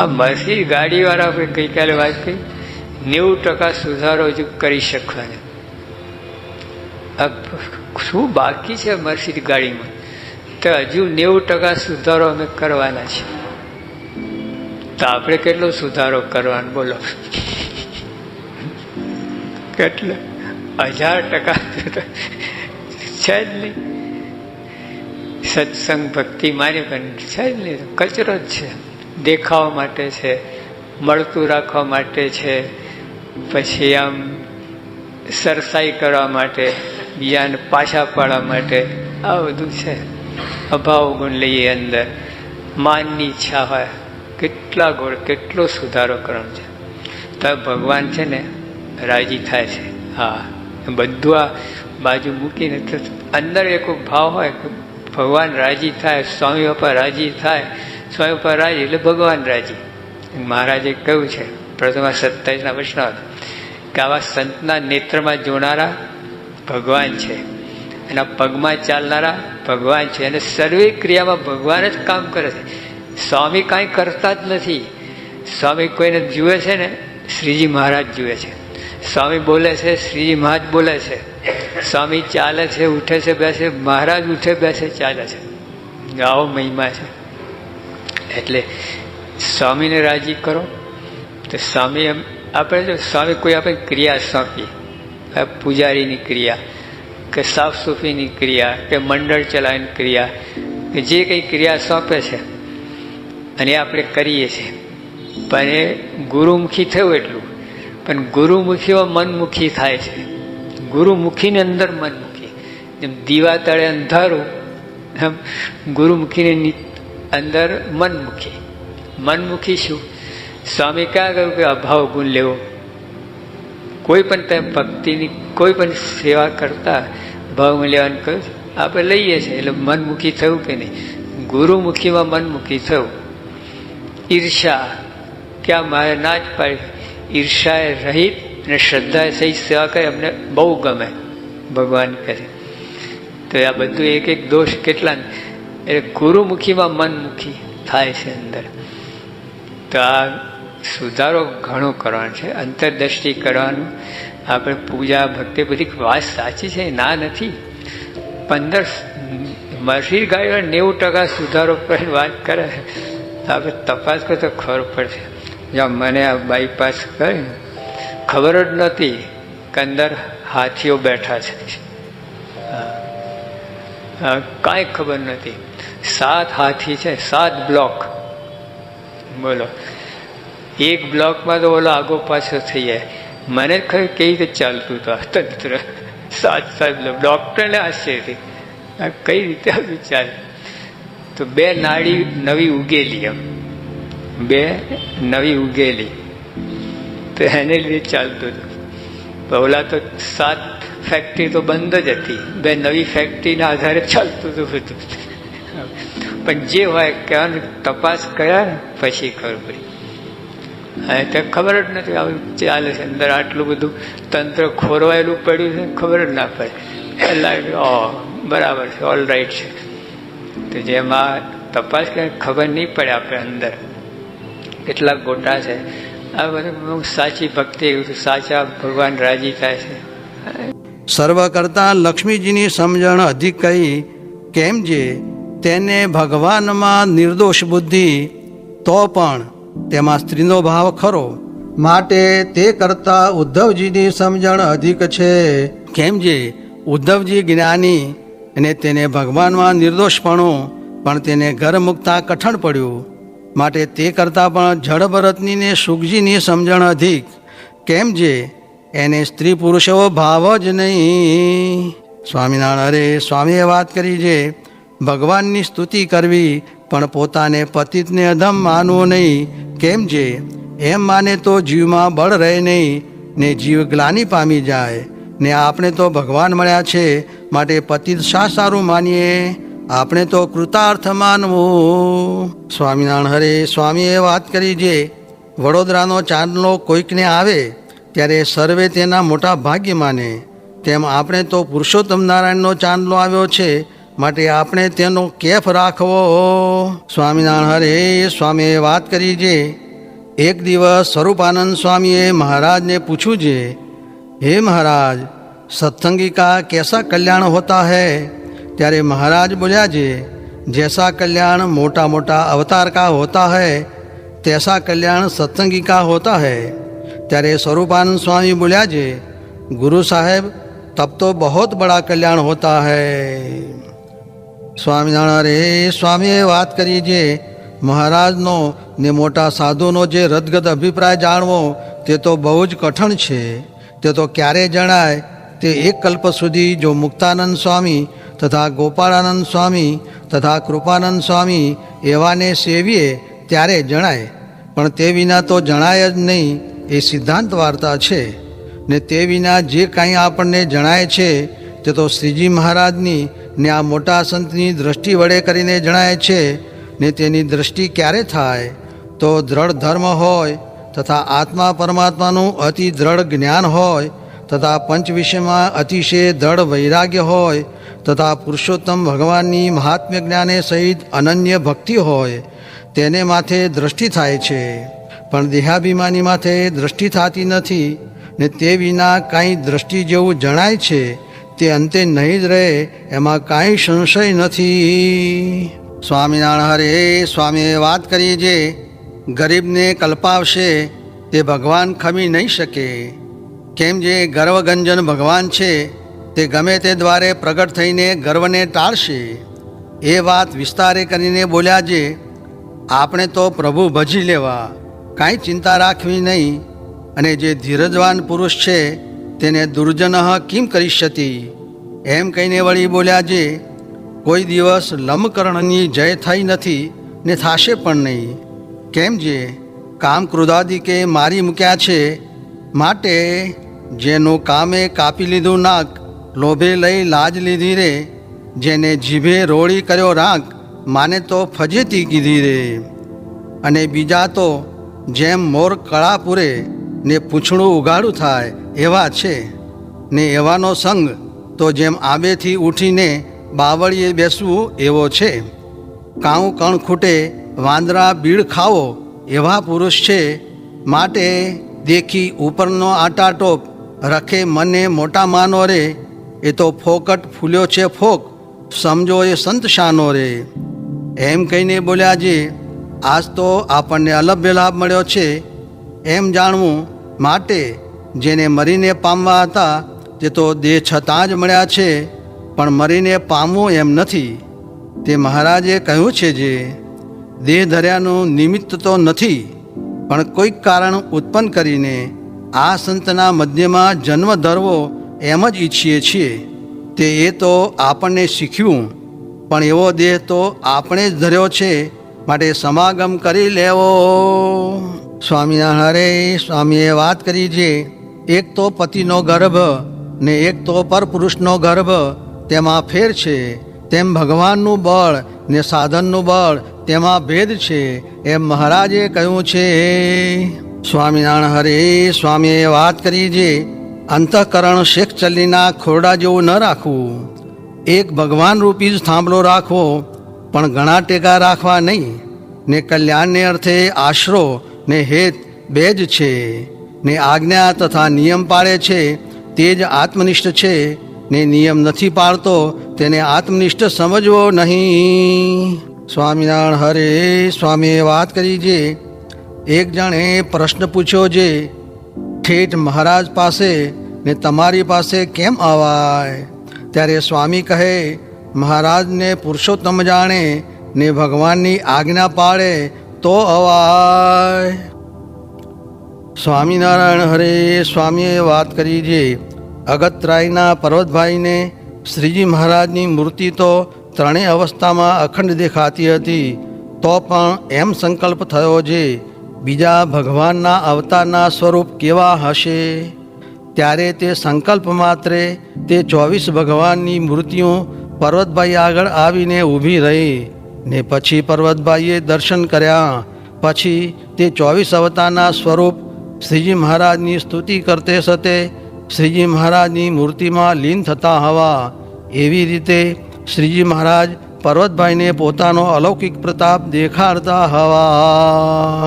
આ મર્સી ગાડીવાળા આપણે ગઈકાલે વાત કરી? નેવું ટકા સુધારો હજુ કરી શકવાને. શું બાકી છે મર્સી ગાડીમાં? તો હજુ નેવું ટકા સુધારો અમે કરવાના છે. તો આપણે કેટલો સુધારો કરવાનો? બોલો. કેટલો? હજાર ટકા છે જ નહીં. સત્સંગ ભક્તિ મારી પણ છે જ નહીં. કચરો જ છે. દેખાવા માટે છે, મળતું રાખવા માટે છે, પછી આમ સરસાઈ કરવા માટે, બીજાને પાછા પાડવા માટે, આ બધું છે. અભાવ ગુણ લઈએ અંદર. માનની ઈચ્છા હોય, કેટલા ગોળ કેટલો સુધારો કરવાનો છે. તો ભગવાન છે ને, રાજી થાય છે. હા, બધું આ બાજુ મૂકીને અંદર એક ભાવ હોય ભગવાન રાજી થાય, સ્વામી બાપા રાજી થાય સ્વામી બાપા રાજી એટલે ભગવાન રાજી. મહારાજે કહ્યું છે, પ્રથમ સત્તાવીસના વૈષ્ણવ કે આવા સંતના નેત્રમાં જોનારા ભગવાન છે. એના પગમાં ચાલનારા ભગવાન છે. અને સર્વે ક્રિયામાં ભગવાન જ કામ કરે છે. સ્વામી કાંઈ કરતા જ નથી. સ્વામી કોઈને જુએ છે ને, શ્રીજી મહારાજ જુએ છે. સ્વામી બોલે છે, શ્રીજી મહારાજ બોલે છે. સ્વામી ચાલે છે, ઉઠે છે, બેસે મહારાજ ઉઠે, બેસે, ચાલે છે. આવો મહિમા છે. એટલે સ્વામીને રાજી કરો. તો સ્વામી એમ આપણે જો સ્વામી કોઈ આપણે ક્રિયા સોંપી પૂજારીની ક્રિયા કે સાફ સફાઈની ક્રિયા કે મંડળ ચલાવીની ક્રિયા કે જે કંઈ ક્રિયા સોંપે છે અને આપણે કરીએ છીએ. પણ એ ગુરુમુખી થયું એટલું. પણ ગુરુમુખીમાં મનમુખી થાય છે. ગુરુમુખીની અંદર મનમુખી. જેમ દીવા તળે અંધારું, એમ ગુરુમુખીની અંદર મનમુખી. મનમુખી શું? સ્વામી ક્યાં કહ્યું કે અભાવ ગુણ લેવો? કોઈ પણ તમે ભક્તિની કોઈ પણ સેવા કરતા ભાવ લેવાનું કહ્યું આપણે લઈએ છીએ, એટલે મનમુખી થયું કે નહીં? ગુરુમુખીમાં મનમુખી થયું. ઈર્ષા, ક્યાં મારે ના જ પાડી. ઈર્ષાએ રહિત અને શ્રદ્ધાએ સહિત સેવા કરે, અમને બહુ ગમે, ભગવાન કરે. તો આ બધું એક એક દોષ કેટલા એટલે ગુરુમુખીમાં મનમુખી થાય છે અંદર. તો આ સુધારો ઘણો કરવાનો છે. અંતરદ્રષ્ટિ કરવાનું. આપણે પૂજા ભક્તિ બધી વાત સાચી છે, ના નથી. પંદર મરસી ગાયો નેવું ટકા સુધારો પર વાત કરે. આપણે તપાસ કરો તો ખબર પડશે. જ્યાં મને આ બાયપાસ કરે, ખબર જ નહોતી કે અંદર હાથીઓ બેઠા છે. કાંઈ ખબર નથી સાત હાથી છે, સાત બ્લોક બોલો. એક બ્લોકમાં તો ઓલો આગો પાછો થઈ જાય. મને ખબર કેવી રીતે ચાલતું હતું તંત્ર. સાત સાત ડૉક્ટરને આશ્ચર્ય આ કઈ રીતે આવ્યું ચાલે? તો બે નાળી નવી ઉગેલી એમ. બે નવી ઉગેલી. તો એને લીધે ચાલતું હતું. ઓલા તો સાત ફેક્ટરી તો બંધ જ હતી. બે નવી ફેક્ટરીના આધારે ચાલતું હતું બધું. પણ જે હોય કહેવાનું તપાસ કર્યા ને, પછી ખબર પડી. હા તો ખબર જ નથી આવું ચાલે છે અંદર આટલું બધું તંત્ર ખોરવાયેલું પડ્યું છે ખબર જ ના પડે. લાગે ઓ બરાબર છે ઓલ રાઈટ છે. તો જેમાં તપાસ કરે ખબર નહીં પડે આપણે અંદર. કેટલા ગોટા છે. આ બધું સાચી ભક્તિ સાચા ભગવાન રાજી થાય છે. સર્વ કરતા લક્ષ્મીજીની સમજણ અધિક કહી કેમ જે તેને ભગવાનમાં નિર્દોષ બુદ્ધિ, તો પણ તેમાં સ્ત્રીનો ભાવ ખરો. માટે તે કરતાં ઉદ્ધવજીની સમજણ અધિક છે. કેમ જે ઉદ્ધવજી જ્ઞાની અને તેને ભગવાનમાં નિર્દોષપણું, પણ તેને ઘર મૂકતા કઠણ પડ્યું. માટે તે કરતાં પણ જળ ભરતનીને સુખજીની સમજણ અધિક. કેમ જે એને સ્ત્રી પુરુષો ભાવ જ નહીં. સ્વામિનારાયણ, અરે સ્વામીએ વાત કરી છે ભગવાનની સ્તુતિ કરવી, પણ પોતાને પતિતને અધમ માનવો નહીં. કેમ જે? એમ માને તો જીવમાં બળ રહે નહીં, ને જીવ ગ્લાની પામી જાય. ને આપણે તો ભગવાન મળ્યા છે, માટે પતિત શા સારું માનીએ? આપણે તો કૃતાર્થ માનવું. સ્વામિનારાયણ હરે સ્વામીએ વાત કરી જે, વડોદરાનો ચાંદલો કોઈકને આવે, ત્યારે સર્વે તેના મોટા ભાગ્ય માને. તેમ આપણે તો પુરુષોત્તમ નારાયણનો ચાંદલો આવ્યો છે માટે આપણે તેનો કેફ રાખવો. સ્વામિનારાયણ હરે, સ્વામીએ વાત કરી છે એક દિવસ સ્વરૂપાનંદ સ્વામીએ મહારાજને પૂછ્યું છે હે મહારાજ સત્તંગીકા કેસા કલ્યાણ હોતા હૈ? ત્યારે મહારાજ બોલ્યા છે જૈસા કલ્યાણ મોટા મોટા અવતાર કા હોતા હૈ, તેસા કલ્યાણ સત્તંગીકા હોતા હૈ. ત્યારે સ્વરૂપાનંદ સ્વામી બોલ્યા છે ગુરુ સાહેબ, તબ તો બહુ બડા કલ્યાણ હોતા હૈ. સ્વામિનારાયણ રે સ્વામીએ વાત કરી જે મહારાજનો ને મોટા સાધુનો જે રદગદ અભિપ્રાય જાણવો, તે તો બહુ જ કઠણ છે. તે તો ક્યારે જણાય? તે એક કલ્પ સુધી જો મુક્તાનંદ સ્વામી તથા ગોપાળાનંદ સ્વામી તથા કૃપાનંદ સ્વામી એવાને સેવીએ, ત્યારે જણાય. પણ તે વિના તો જણાય જ નહીં, એ સિદ્ધાંત વાર્તા છે. ને તે વિના જે કાંઈ આપણને જણાય છે તે તો શ્રીજી મહારાજની ને આ મોટા સંતની દ્રષ્ટિ વડે કરીને જણાય છે ને તેની દ્રષ્ટિ ક્યારે થાય? તો દ્રઢ ધર્મ હોય તથા આત્મા પરમાત્માનું અતિ દ્રઢ જ્ઞાન હોય તથા પંચ વિષયમાં અતિશય દ્રઢ વૈરાગ્ય હોય તથા પુરુષોત્તમ ભગવાનની મહાત્મ્ય જ્ઞાને સહિત અનન્ય ભક્તિ હોય તેને માથે દ્રષ્ટિ થાય છે. પણ દેહાભિમાની માથે દ્રષ્ટિ થતી નથી ને તે વિના કાંઈ દ્રષ્ટિ જેવું જણાય છે તે અંતે નહીં જ રહે, એમાં કાંઈ સંશય નથી. સ્વામિનારાયણ હરે, સ્વામીએ વાત કરી જે ગરીબને કલ્પાવશે, તે ભગવાન ખમી નહીં શકે. કેમ જે ગર્વગંજન ભગવાન છે, તે ગમે તે દ્વારે પ્રગટ થઈને ગર્વને ટાળશે. એ વાત વિસ્તારે કરીને બોલ્યા જે, આપણે તો પ્રભુ ભજી લેવા, કાંઈ ચિંતા રાખવી નહીં. અને જે ધીરજવાન પુરુષ છે તેને દુર્જન કિમ કરી શતી એમ કહીને વળી બોલ્યા જે, કોઈ દિવસ લંબકર્ણની જય થઈ નથી ને થાશે પણ નહીં. કેમ જે? કામ ક્રોધાદિકે મારી મૂક્યા છે, માટે જેનું કામે કાપી લીધું નાક, લોભે લઈ લાજ લીધી રે, જેને જીભે રોળી કર્યો રાગ માને તો ફજેતી કીધી રે. અને બીજા તો, જેમ મોર કળા પૂરે ને પૂછણું ઉગાડું થાય એવા છે. ને એવાનો સંગ તો જેમ આબેથી ઊઠીને બાવળીએ બેસવું એવો છે. કાઉ કણ ખૂટે વાંદરા બીડ ખાવો એવા પુરુષ છે. માટે દેખી ઉપરનો આટાટોપ રખે મને મોટા માનો રે. એ તો ફોકટ ફૂલ્યો છે ફોક, સમજો એ સંત શાનો રે. એમ કહીને બોલ્યા જે, આજ તો આપણને અલભ્ય લાભ મળ્યો છે. એમ જાણવું માટે જેને મરીને પામવા હતા, તે તો દેહ છતાં જ મળ્યા છે, પણ મરીને પામવું એમ નથી. તે મહારાજે કહ્યું છે જે, દેહ ધર્યાનું નિમિત્ત તો નથી, પણ કોઈક કારણ ઉત્પન્ન કરીને આ સંતના મધ્યમાં જન્મ ધરવો એમ જ ઈચ્છીએ છીએ. તે એ તો આપણને શીખ્યું પણ એવો દેહ તો આપણે જ ધર્યો છે, માટે સમાગમ કરી લેવો. સ્વામિનારાયણ સ્વામીએ વાત કરી છે એક તો પતિનો ગર્ભ ને એક તો પરપુરુષનો ગર્ભ, તેમાં ફેર છે, તેમ ભગવાનનું બળ ને સાધનનું બળ, તેમાં ભેદ છે, એમ મહારાજે કહ્યું છે. સ્વામિનારાયણ હરે, સ્વામીએ વાત કરી છે અંતઃકરણ શેખ ચલ્લીના ખોરડા જેવું ન રાખવું. એક ભગવાન રૂપી જ થાંભલો રાખવો, પણ ઘણા ટેકા રાખવા નહીં. ને કલ્યાણને અર્થે આશરો ને હેત બે જ છે, ને આજ્ઞા તથા નિયમ પાળે છે, તે જ આત્મનિષ્ઠ છે, ને નિયમ નથી પાળતો, તેને આત્મનિષ્ઠ સમજવો નહીં. સ્વામિનારાયણ હરે, સ્વામીએ વાત કરી છે એક જણે પ્રશ્ન પૂછ્યો જે, ઠેઠ મહારાજ પાસે ને તમારી પાસે કેમ આવાય? ત્યારે સ્વામી કહે, મહારાજને પુરુષોત્તમ જાણે ને ભગવાનની આજ્ઞા પાળે તો અવાય. સ્વામિનારાયણ હરે, સ્વામીએ વાત કરી છે અગતરાયના પર્વતભાઈને શ્રીજી મહારાજની મૂર્તિ તો ત્રણેય અવસ્થામાં અખંડ દેખાતી હતી, તો પણ એમ સંકલ્પ થયો છે બીજા ભગવાનના અવતારના સ્વરૂપ કેવા હશે? ત્યારે તે સંકલ્પ માત્રે તે ચોવીસ ભગવાનની મૂર્તિઓ પર્વતભાઈ આગળ આવીને ઊભી રહી. ને પછી પર્વતભાઈએ દર્શન કર્યા. પછી તે ચોવીસ અવતારના સ્વરૂપ શ્રીજી મહારાજની સ્તુતિ કરતે સતે શ્રીજી મહારાજની મૂર્તિમાં લીન થતા હવા. એવી રીતે શ્રીજી મહારાજ પર્વતભાઈને પોતાનો અલૌકિક પ્રતાપ દેખાડતા હવા.